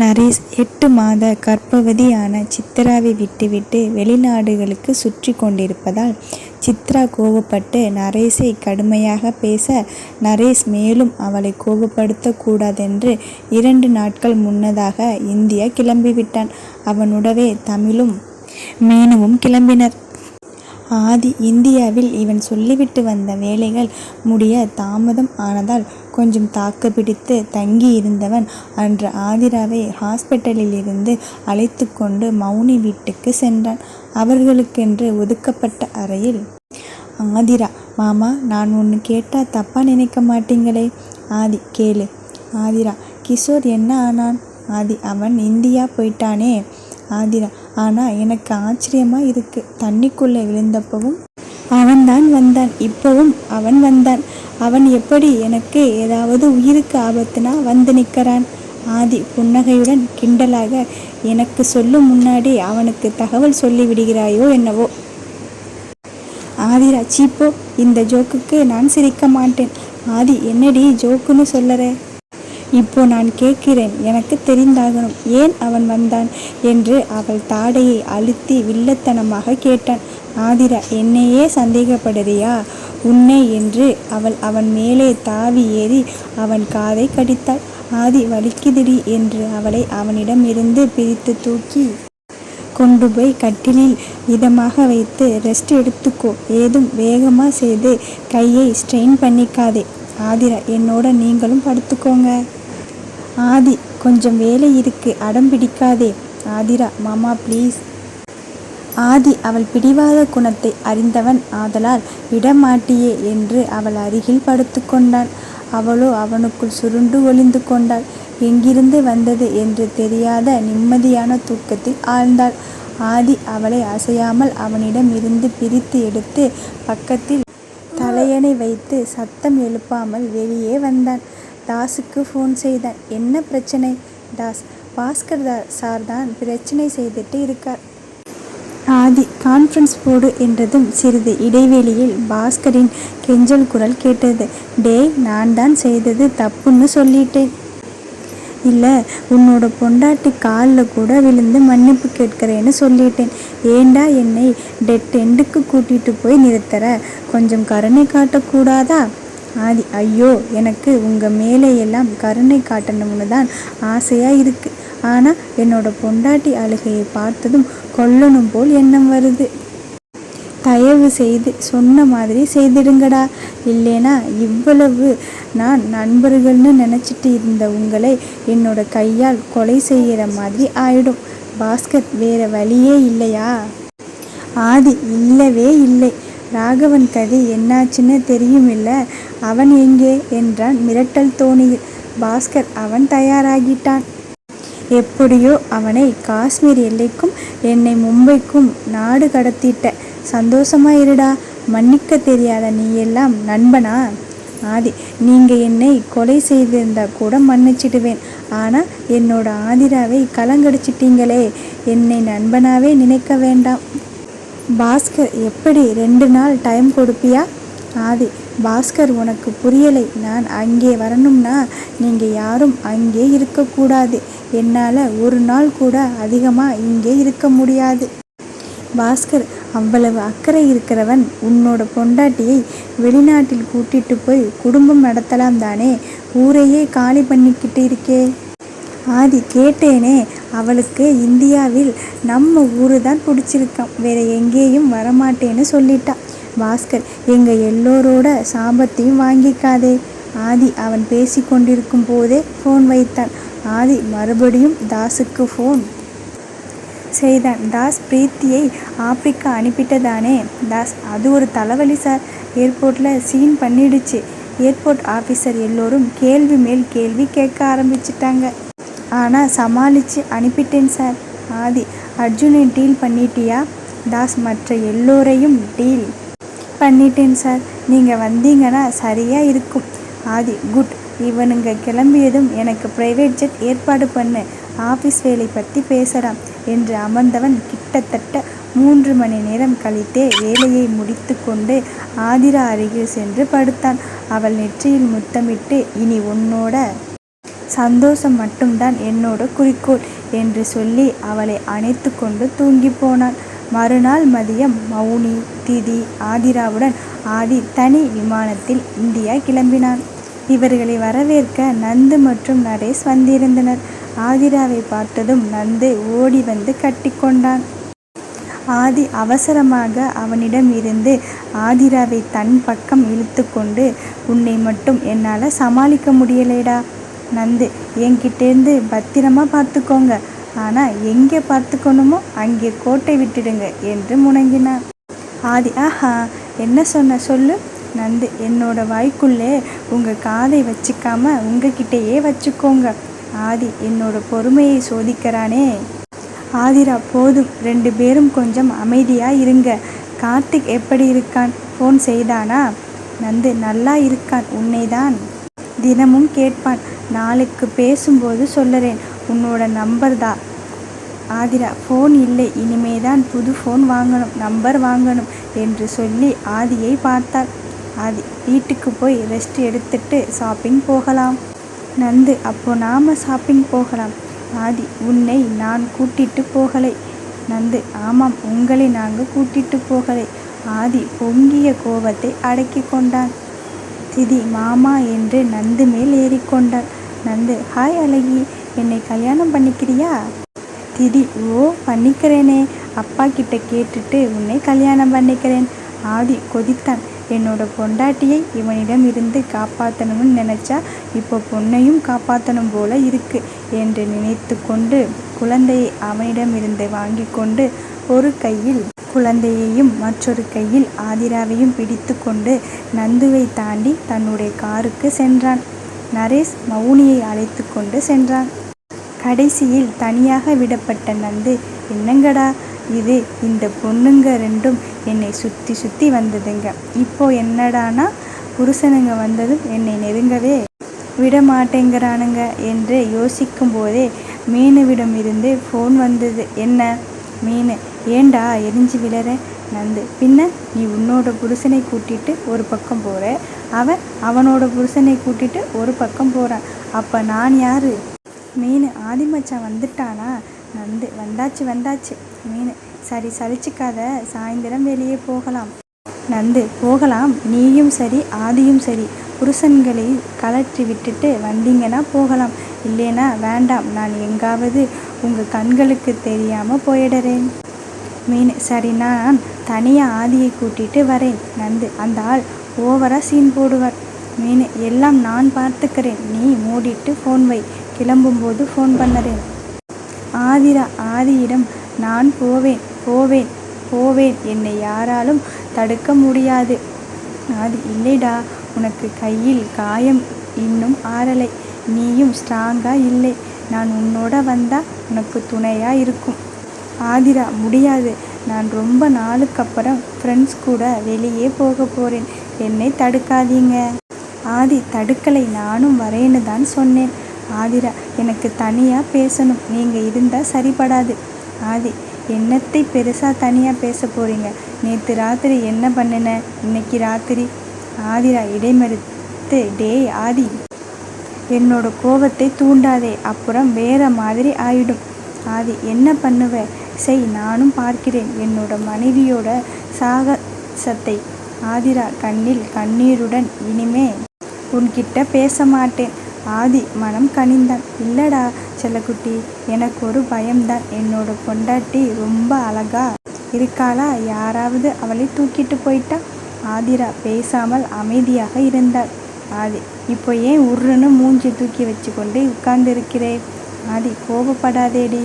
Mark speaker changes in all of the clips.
Speaker 1: நரேஷ் எட்டு மாத கர்ப்பவதியான சித்ராவை விட்டுவிட்டு வெளிநாடுகளுக்கு சுற்றி கொண்டிருப்பதால் சித்ரா கோபப்பட்டு நரேஷை கடுமையாக பேச நரேஷ் மேலும் அவளை கோபப்படுத்தக்கூடாதென்று இரண்டு நாட்கள் முன்னதாக இந்தியா கிளம்பிவிட்டான். அவனுடவே தமிழும் மேனுவும் கிளம்பினர். ஆதி இந்தியாவில் இவன் சொல்லிவிட்டு வந்த வேலைகள் முடிய தாமதம் ஆனதால் கொஞ்சம் தாக்கு பிடித்து தங்கி இருந்தவன் அன்று ஆதிராவை ஹாஸ்பிட்டலிலிருந்து அழைத்து கொண்டு மௌனி வீட்டுக்கு சென்றான். அவர்களுக்கென்று ஒதுக்கப்பட்ட அறையில் ஆதிரா மாமா நான் ஒன்று கேட்டால் தப்பாக நினைக்க மாட்டீங்களே ஆதி கேளு. ஆதிரா கிஷோர் என்ன ஆனான் ஆதி அவன் இந்தியா போயிட்டானே ஆதிரா ஆனால் எனக்கு ஆச்சரியமா இருக்கு. தண்ணிக்குள்ளே விழுந்தப்பவும் அவன்தான் வந்தான். இப்பவும் அவன் வந்தான். அவன் எப்படி எனக்கு ஏதாவது உயிருக்கு ஆபத்துனா வந்து நிற்கிறான்? ஆதி புன்னகையுடன் கிண்டலாக எனக்கு சொல்லும் முன்னாடி அவனுக்கு தகவல் சொல்லி விடுகிறாயோ என்னவோ? ஆதிரா சீப்போ இந்த ஜோக்குக்கு நான் சிரிக்க மாட்டேன். ஆதி என்னடி ஜோக்குன்னு சொல்லற? இப்போ நான் கேட்கிறேன் எனக்கு தெரிந்தாகணும் ஏன் அவன் வந்தான் என்று அவள் தாடையை அழுத்தி வில்லத்தனமாக கேட்டான். ஆதிரா என்னையே சந்தேகப்படுறியா? உன்னை என்று அவள் அவன் மேலே தாவி ஏறி அவன் காதை கடித்தாள். ஆதி வலிக்குதிடி என்று அவளை அவனிடம் இருந்து பிரித்து தூக்கி கொண்டு போய் கட்டிலில் இதமாக வைத்து ரெஸ்ட் எடுத்துக்கோ ஏதும் வேகமாக செய்து கையை ஸ்ட்ரெயின் பண்ணிக்காதே. ஆதிரா என்னோட நீங்களும் படுத்துக்கோங்க. ஆதி கொஞ்சம் வேலை இருக்கு அடம் பிடிக்காதே. ஆதிரா மாமா ப்ளீஸ் ஆதி அவள் பிடிவாத குணத்தை அறிந்தவன் ஆதலால் விடமாட்டியே என்று அவள் அருகில் படுத்துக்கொண்டான் அவளோ அவனுக்குள் சுருண்டு ஒளிந்து கொண்டாள். எங்கிருந்து வந்தது என்று தெரியாத நிம்மதியான தூக்கத்தில் ஆழ்ந்தாள். ஆதி அவளை அசையாமல் அவனிடம் இருந்து பிரித்து எடுத்து பக்கத்தில் வைத்து சத்தம் எழுப்பாமல் வெளியே வந்தான். தாஸுக்கு ஃபோன் செய்தான். என்ன பிரச்சனை? தாஸ் பாஸ்கர் சார் தான் பிரச்சனை செய்துட்டு இருக்கார். ஆதி கான்ஃபரன்ஸ் போடு என்றதும் சிறிது இடைவெளியில் பாஸ்கரின் கெஞ்சல் குரல் கேட்டது. டேய் நான் தான் செய்தது தப்புன்னு சொல்லிட்டேன். இல்லை உன்னோட பொண்டாட்டி காலில் கூட விழுந்து மன்னிப்பு கேட்கிறேன்னு சொல்லிட்டேன். ஏண்டா என்னை டெட் எண்டுக்கு கூட்டிகிட்டு போய் நிறுத்துற? கொஞ்சம் கருணை காட்டக்கூடாதா? ஆதி ஐயோ எனக்கு உங்கள் மேலேயெல்லாம் கருணை காட்டணும்னு தான் ஆசையாக இருக்குது ஆனால் என்னோட பொண்டாட்டி அழுகையை பார்த்ததும் கொல்லணும் போல் எண்ணம் வருது. இவ்வளவு செய்து சொன்ன மாதிரி செய்திடுங்கடா. இல்லைனா இவ்வளவு நான் நண்பர்கள்னு நினச்சிட்டு இருந்த உங்களை என்னோட கையால் கொலை செய்கிற மாதிரி ஆயிடும். பாஸ்கர் வேற வழியே இல்லையா? ஆதி இல்லவே இல்லை. ராகவன் கதை என்னாச்சுன்னு தெரியுமில்ல. அவன் எங்கே என்றான் மிரட்டல் தோணியில். பாஸ்கர் அவன் தயாராகிட்டான். எப்படியோ அவனை காஷ்மீர் எல்லைக்கும் என்னை மும்பைக்கும் நாடு கடத்திட்ட சந்தோஷமா இருடா மன்னிக்க தெரியாத நீ எல்லாம் நண்பனா? ஆதி நீங்கள் என்னை கொலை செய்திருந்தா கூட மன்னிச்சிடுவேன். ஆனால் என்னோட ஆதிராவை கலங்கடிச்சிட்டீங்களே. என்னை நண்பனாவே நினைக்க வேண்டாம். பாஸ்கர் எப்படி ரெண்டு நாள் டைம் கொடுப்பியா? ஆதி பாஸ்கர் உனக்கு புரியலை. நான் அங்கே வரணும்னா நீங்கள் யாரும் அங்கே இருக்கக்கூடாது. என்னால் ஒரு நாள் கூட அதிகமாக இங்கே இருக்க முடியாது. பாஸ்கர் அவ்வளவு அக்கறை இருக்கிறவன் உன்னோட பொண்டாட்டியை வெளிநாட்டில் கூட்டிட்டு போய் குடும்பம் நடத்தலாம் தானே? ஊரையே காலி பண்ணிக்கிட்டு இருக்கே. ஆதி கேட்டேனே அவளுக்கு இந்தியாவில் நம்ம ஊரு தான் பிடிச்சிருக்கான் வேற எங்கேயும் வரமாட்டேன்னு சொல்லிட்டா. பாஸ்கர் எங்க எல்லோரோட சாபத்தையும் வாங்கிக்காதே. ஆதி அவன் பேசி கொண்டிருக்கும் போதே ஃபோன் வைத்தான். ஆதி மறுபடியும் தாஸுக்கு ஃபோன் செய்தான். தாஸ் பிரீத்தியை ஆப்பிரிக்கா அனுப்பிட்டதானே? தாஸ் அது ஒரு தலைவலி சார். ஏர்போர்ட்டில் சீன் பண்ணிடுச்சு. ஏர்போர்ட் ஆஃபீஸர் எல்லோரும் கேள்வி மேல் கேள்வி கேட்க ஆரம்பிச்சிட்டாங்க. ஆனால் சமாளித்து அனுப்பிட்டேன் சார். ஆதி அர்ஜுனை டீல் பண்ணிட்டியா? தாஸ் மற்ற எல்லோரையும் டீல் பண்ணிட்டேன் சார். நீங்கள் வந்தீங்கன்னா சரியாக இருக்கும். ஆதி குட். இவனுங்க கிளம்பியதும் எனக்கு ப்ரைவேட் ஜெட் ஏற்பாடு பண்ணு. ஆஃபீஸ் வேலை பற்றி பேசலாம். என்று அமர்ந்தவன் கிட்டத்தட்ட மூன்று மணி நேரம் கழித்தே வேலையை முடித்து கொண்டு ஆதிரா அருகில் சென்று படுத்தான். அவள் நெற்றியில் முத்தமிட்டு இனி உன்னோட சந்தோஷம் மட்டும்தான் என்னோட குறிக்கோள் என்று சொல்லி அவளை அணைத்து கொண்டு தூங்கி போனான். மறுநாள் மதியம் மௌனி திதி ஆதிராவுடன் ஆதி தனி விமானத்தில் இந்தியா கிளம்பினான். இவர்களை வரவேற்க நந்து மற்றும் நரேஷ் வந்திருந்தனர். ஆதிராவை பார்த்ததும் நந்து ஓடி வந்து கட்டிக்கொண்டான். ஆதி அவசரமாக அவனிடம் இருந்து ஆதிராவை தன் பக்கம் இழுத்து கொண்டு உன்னை மட்டும் என்னால் சமாளிக்க முடியலைடா. நந்து என்கிட்டேருந்து பத்திரமா பார்த்துக்கோங்க. ஆனால் எங்கே பார்த்துக்கணுமோ அங்கே கோட்டை விட்டுடுங்க என்று முணங்கினான். ஆதி ஆஹா என்ன சொன்ன சொல்லு. நந்து என்னோட வாய்க்குள்ளே உங்கள் காதை வச்சுக்காம உங்ககிட்டயே வச்சுக்கோங்க. ஆதி என்னோட பொறுமையை சோதிக்கிறானே. ஆதிரா போதும். ரெண்டு பேரும் கொஞ்சம் அமைதியா இருங்க. கார்த்திக் எப்படி இருக்கான்? ஃபோன் செய்தானா? நந்து நல்லா இருக்கான். உன்னைதான் தினமும் கேட்பான். நாளைக்கு பேசும்போது சொல்லுறேன். உன்னோட நம்பர் தான் ஆதிரா ஃபோன் இல்லை. இனிமேதான் புது ஃபோன் வாங்கணும். நம்பர் வாங்கணும் என்று சொல்லி ஆதியை பார்த்தாள். ஆதி வீட்டுக்கு போய் ரெஸ்ட் எடுத்துட்டு ஷாப்பிங் போகலாம். நந்து அப்போ நாம ஷாப்பிங் போகலாம். ஆதி உன்னை நான் கூட்டிட்டு போகலை. நந்து ஆமாம் உங்களை நாங்கள் கூட்டிட்டு போகலை. ஆதி பொங்கிய கோபத்தை அடக்கி கொண்டான். திதி மாமா என்று நந்து மேல் ஏறிக்கொண்டாள் நந்து ஹாய் அழகி என்னை கல்யாணம் பண்ணிக்கிறியா? திதி ஓ பண்ணிக்கிறேனே. அப்பா கிட்ட கேட்டுட்டு உன்னை கல்யாணம் பண்ணிக்கிறேன். ஆதி கொதித்தான். என்னோட பொண்டாட்டியை இவனிடம் இருந்து காப்பாற்றணும்னு நினச்சா இப்போ பொண்ணையும் காப்பாற்றணும் போல இருக்கு என்று நினைத்து கொண்டு குழந்தையை அவனிடமிருந்து வாங்கி கொண்டு ஒரு கையில் குழந்தையையும் மற்றொரு கையில் ஆதிராவையும் பிடித்து கொண்டு நந்துவை தாண்டி தன்னுடைய காருக்கு சென்றான். நரேஷ் மௌனியை அழைத்து கொண்டு சென்றான். கடைசியில் தனியாக விடப்பட்ட நந்து என்னங்கடா இது இந்த பொண்ணுங்க ரெண்டும் என்னை சுற்றி சுற்றி வந்ததுங்க. இப்போ என்னடானா புருஷனுங்க வந்ததும் என்னை நெருங்கவே விட மாட்டேங்கிறானுங்க என்று யோசிக்கும் போதே மீனுவிடம் இருந்து ஃபோன் வந்தது. என்ன மீன்? ஏண்டா எரிஞ்சு விழற? நந்து பின்ன நீ உன்னோட புருஷனை கூட்டிட்டு ஒரு பக்கம் போற. அவன் அவனோட புருஷனை கூட்டிட்டு ஒரு பக்கம் போறான். அப்ப நான் யாரு? மீன் ஆதிமச்சான் வந்துட்டானா? நந்து வந்தாச்சு வந்தாச்சு. மீன் சரி சலிச்சுக்காத. சாயந்தரம் வெளியே போகலாம். நந்து போகலாம். நீயும் சரி ஆதியும் சரி. புருஷன்களை கலற்றி விட்டுட்டு வந்தீங்கன்னா போகலாம். இல்லைனா வேண்டாம். நான் எங்காவது உங்கள் கண்களுக்கு தெரியாமல் போயிடுறேன். மீன் சரி நான் தனியாக ஆதியை கூட்டிட்டு வரேன். நந்து அந்த ஆள் ஓவராக சீன் போடுவார். மீன் எல்லாம் நான் பார்த்துக்கிறேன். நீ மூடிட்டு ஃபோன் வை. கிளம்பும்போது ஃபோன் பண்ணுறேன். ஆதிரா ஆதியிடம் நான் போவேன் போவேன் போவேன். என்னை யாராலும் தடுக்க முடியாது. அது இல்லைடா உனக்கு கையில் காயம் இன்னும் ஆறலை. நீயும் ஸ்ட்ராங்காக இல்லை. நான் உன்னோட வந்தா உனக்கு துணையாக இருக்கும். ஆதிரா முடியாது. நான் ரொம்ப நாளுக்கு அப்புறம் ஃப்ரெண்ட்ஸ் கூட வெளியே போக போறேன். என்னை தடுக்காதீங்க. ஆதி தடுக்கலை நானும் வரேன்னு தான் சொன்னேன். ஆதிரா எனக்கு தனியாக பேசணும். நீங்கள் இருந்தால் சரிபடாது. ஆதி என்னத்தை பெருசாக தனியாக பேச போகிறீங்க நேற்று ராத்திரி என்ன பண்ணுன? இன்னைக்கு ராத்திரி? ஆதிரா இடைமறித்து டேய் ஆதி என்னோட கோபத்தை தூண்டாதே. அப்புறம் வேற மாதிரி ஆயிடும். ஆதி என்ன பண்ணுவ? செய் நானும் பார்க்கிறேன். என்னோட மனைவியோட சாகசத்தை. ஆதிரா கண்ணில் கண்ணீருடன் இனிமே உன்கிட்ட பேச மாட்டேன். ஆதி மனம் கனிந்தான். இல்லடா செல்லக்குட்டி எனக்கு ஒரு பயம்தான். என்னோட பொண்டாட்டி ரொம்ப அழகா இருக்காளா? யாராவது அவளை தூக்கிட்டு போயிட்டா? ஆதிரா பேசாமல் அமைதியாக இருந்தாள். ஆதி இப்போ ஏன் உருன்னு மூஞ்சி தூக்கி வச்சு கொண்டு உட்கார்ந்திருக்கிறே? ஆதி கோபப்படாதேடி.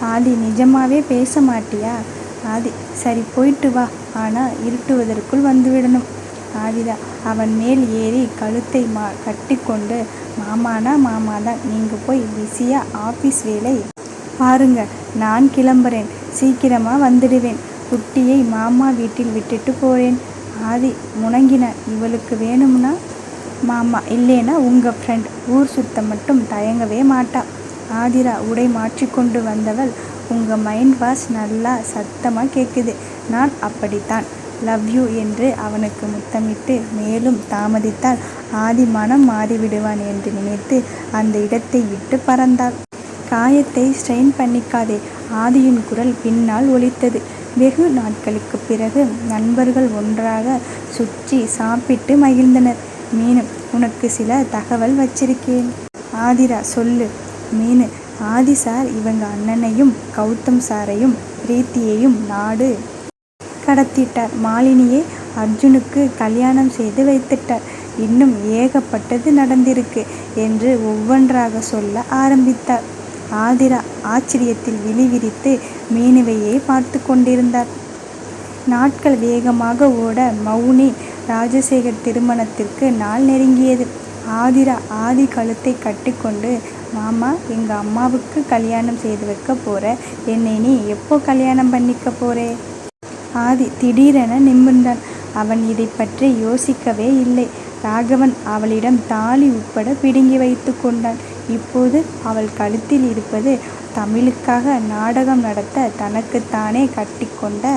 Speaker 1: ஆதி நிஜமாவே பேச மாட்டியா? ஆதி சரி போயிட்டு வா. ஆனால் இருட்டுவதற்குள் வந்துவிடணும். ஆதிரா அவன் மேல் ஏறி கழுத்தை மா கட்டிக்கொண்டு மாமானா மாமாதான் நீங்கள் போய் பிஸியாக ஆஃபீஸ் வேலை பாருங்க. நான் கிளம்புறேன். சீக்கிரமாக வந்துடுவேன். குட்டியை மாமா வீட்டில் விட்டுட்டு போகிறேன் ஆதி முணங்கினான் இவளுக்கு வேணும்னா மாமா இல்லைனா உங்கள் ஃப்ரெண்ட் ஊர் சுத்த மட்டும் தயங்கவே மாட்டா. ஆதிரா உடை மாற்றிக்கொண்டு வந்தவள் உங்கள் மைண்ட் வாஷ் நல்லா சத்தமாக கேட்குது நான் அப்படித்தான். லவ் யூ என்று அவனுக்கு முத்தமிட்டு மேலும் தாமதித்தால் ஆதி மனம் மாறிவிடுவான் என்று நினைத்து அந்த இடத்தை விட்டு பறந்தாள். காயத்தை ஸ்ட்ரெயின் பண்ணிக்காதே ஆதியின் குரல் பின்னால் ஒலித்தது. வெகு நாட்களுக்கு பிறகு நண்பர்கள் ஒன்றாக சுற்றி சாப்பிட்டு மகிழ்ந்தனர். மீனு உனக்கு சில தகவல் வச்சிருக்கேன். ஆதிரா சொல்லு. மீனு ஆதி சார் இவங்க அண்ணனையும் கௌதம் சாரையும் பிரீத்தியையும் நாடு. கடத்திட்டார். மாலினியை அர்ஜுனுக்கு கல்யாணம் செய்து வைத்துட்டார். இன்னும் ஏகப்பட்டது நடந்திருக்கு என்று ஒவ்வொன்றாக சொல்ல ஆரம்பித்தார். ஆதிரா ஆச்சரியத்தில் விழிவிரித்து மீனுவையே பார்த்து கொண்டிருந்தார். நாட்கள் வேகமாக ஓட மௌனி ராஜசேகர் திருமணத்திற்கு நாள் நெருங்கியது. ஆதிரா ஆதி கழுத்தை கட்டிக்கொண்டு மாமா எங்கள் அம்மாவுக்கு கல்யாணம் செய்து வைக்க போகிற என்னை நீ எப்போ கல்யாணம் பண்ணிக்க போறே? ஆதி திடீரென நிமிர்ந்தான். அவன் இதை பற்றி யோசிக்கவே இல்லை. ராகவன் அவளிடம் தாலி உட்பட பிடுங்கி வைத்து கொண்டான். இப்போது அவள் கழுத்தில் இருப்பது தமிழுக்காக நாடகம் நடத்த தனக்குத்தானே கட்டிக்கொண்ட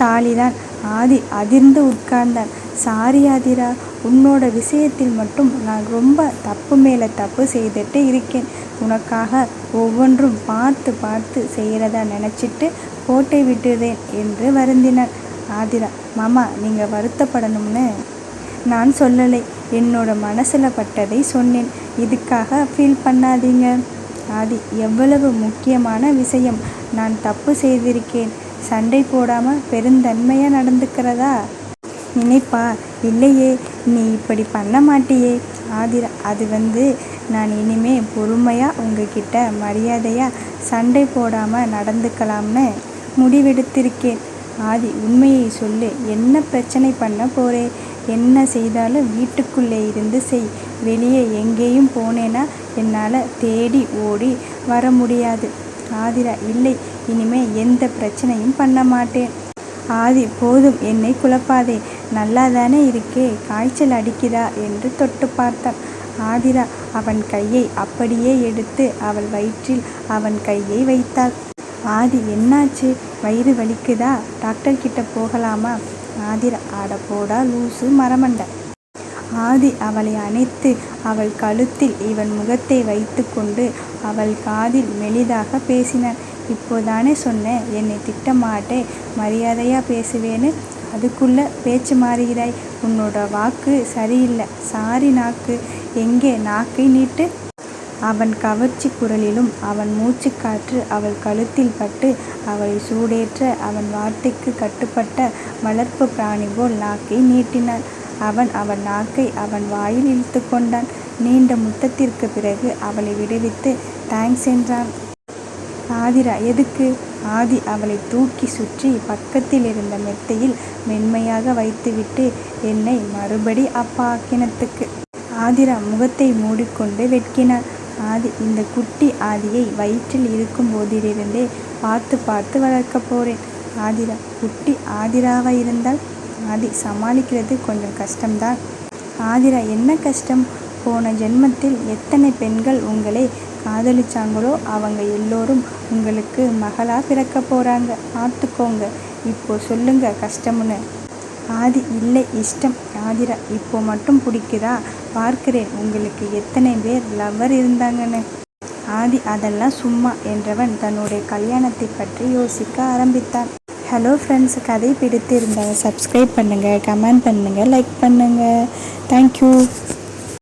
Speaker 1: தாலிதான். ஆதி அதிர்ந்து உட்கார்ந்தான். சாரி ஆதிரா உன்னோட விஷயத்தில் மட்டும் நான் ரொம்ப தப்பு மேலே தப்பு செய்துட்டு இருக்கேன். உனக்காக ஒவ்வொன்றும் பார்த்து பார்த்து செய்கிறதா நினச்சிட்டு கோட்டை விட்டுறேன் என்று வருந்தினான் ஆதிரா மாமா நீங்கள் வருத்தப்படணும்னு நான் சொல்லலை. என்னோட மனசில் பட்டதை சொன்னேன். இதுக்காக ஃபீல் பண்ணாதீங்க. ஆதி எவ்வளவு முக்கியமான விஷயம். நான் தப்பு செய்திருக்கேன். சண்டை போடாமல் பெருந்தன்மையாக நடந்துக்கிறதா? நினைப்பா இல்லையே. நீ இப்படி பண்ண மாட்டியே. ஆதிரா அது வந்து நான் இனிமே பொறுமையாக உங்ககிட்ட மரியாதையாக சண்டை போடாமல் நடந்துக்கலாம்னு. முடிவெடுத்திருக்கேன். ஆதி உண்மையை சொல்லு. என்ன பிரச்சனை பண்ண போறே? என்ன செய்தாலும் வீட்டுக்குள்ளே இருந்து செய். வெளியே எங்கேயும் போனேன்னா என்னால் தேடி ஓடி வர முடியாது. ஆதிரா இல்லை. இனிமே எந்த பிரச்சனையும் பண்ண மாட்டேன். ஆதி போதும். என்னை குழப்பாதே. நல்லா தானே இருக்கே. காய்ச்சல் அடிக்குதா? என்று தொட்டு பார்த்தான். ஆதிரா அவன் கையை அப்படியே எடுத்து அவள் வயிற்றில் அவன் கையை வைத்தாள். ஆதி என்னாச்சு? வயிறு வலிக்குதா? டாக்டர் கிட்ட போகலாமா? ஆதிரா ஆட போடா லூசு மரமண்ட. ஆதி அவளை அணைத்து அவள் கழுத்தில் இவன் முகத்தை வைத்து கொண்டு அவள் காதில் மெலிதாக பேசினான் இப்போதானே சொன்னேன் என்னை திட்டமாட்டே மரியாதையாக பேசுவேன்னு. அதுக்குள்ள பேச்சு மாறுகிறாய். உன்னோட வாக்கு சரியில்லை. சாரி நாக்கு. எங்கே? நாக்கை நீட்டு. அவன் கவர்ச்சி குரலிலும் அவன் மூச்சுக்காற்று அவள் கழுத்தில் பட்டு அவளை சூடேற்ற அவன் வார்த்தைக்கு கட்டுப்பட்ட வளர்ப்பு பிராணி போல் நாக்கை நீட்டினான் அவன் அவன் நாக்கை அவன் வாயில் இழுத்து கொண்டான். நீண்ட முத்தத்திற்கு பிறகு அவளை விடுவித்து தேங்க்ஸ் என்றான். ஆதிரா எதுக்கு? ஆதி அவளை தூக்கி சுற்றி பக்கத்தில் இருந்த மெத்தையில் மென்மையாக வைத்துவிட்டு என்னை மறுபடி அப்பா ஆக்கினத்துக்கு ஆதிரா முகத்தை மூடிக்கொண்டு வெட்கினான் ஆதி இந்த குட்டி ஆதியை வயிற்றில் இருக்கும் போதிலிருந்தே பார்த்து பார்த்து வளர்க்க போகிறேன் ஆதிரா குட்டி ஆதிராவாக இருந்தால் ஆதி சமாளிக்கிறது கொஞ்சம் கஷ்டம்தான். ஆதிரா என்ன கஷ்டம்? போன ஜென்மத்தில் எத்தனை பெண்கள் உங்களை காதலிச்சாங்களோ அவங்க எல்லோரும் உங்களுக்கு மகளாக பிறக்க போகிறாங்க பார்த்துக்கோங்க இப்போ சொல்லுங்க கஷ்டம்னு. ஆதி இல்லை இஷ்டம் ஆதிரா இப்போ மட்டும் பிடிக்குதா? பார்க்கிறேன் உங்களுக்கு எத்தனை பேர் லவ்வர் இருந்தாங்கன்னு. ஆதி அதெல்லாம் சும்மா என்றவன் தன்னுடைய கல்யாணத்தை பற்றி யோசிக்க ஆரம்பித்தான். ஹலோ ஃப்ரெண்ட்ஸ் கதை பிடித்து இருந்தால் சப்ஸ்கிரைப் பண்ணுங்கள் கமெண்ட் பண்ணுங்கள் லைக் பண்ணுங்கள் தேங்க்யூ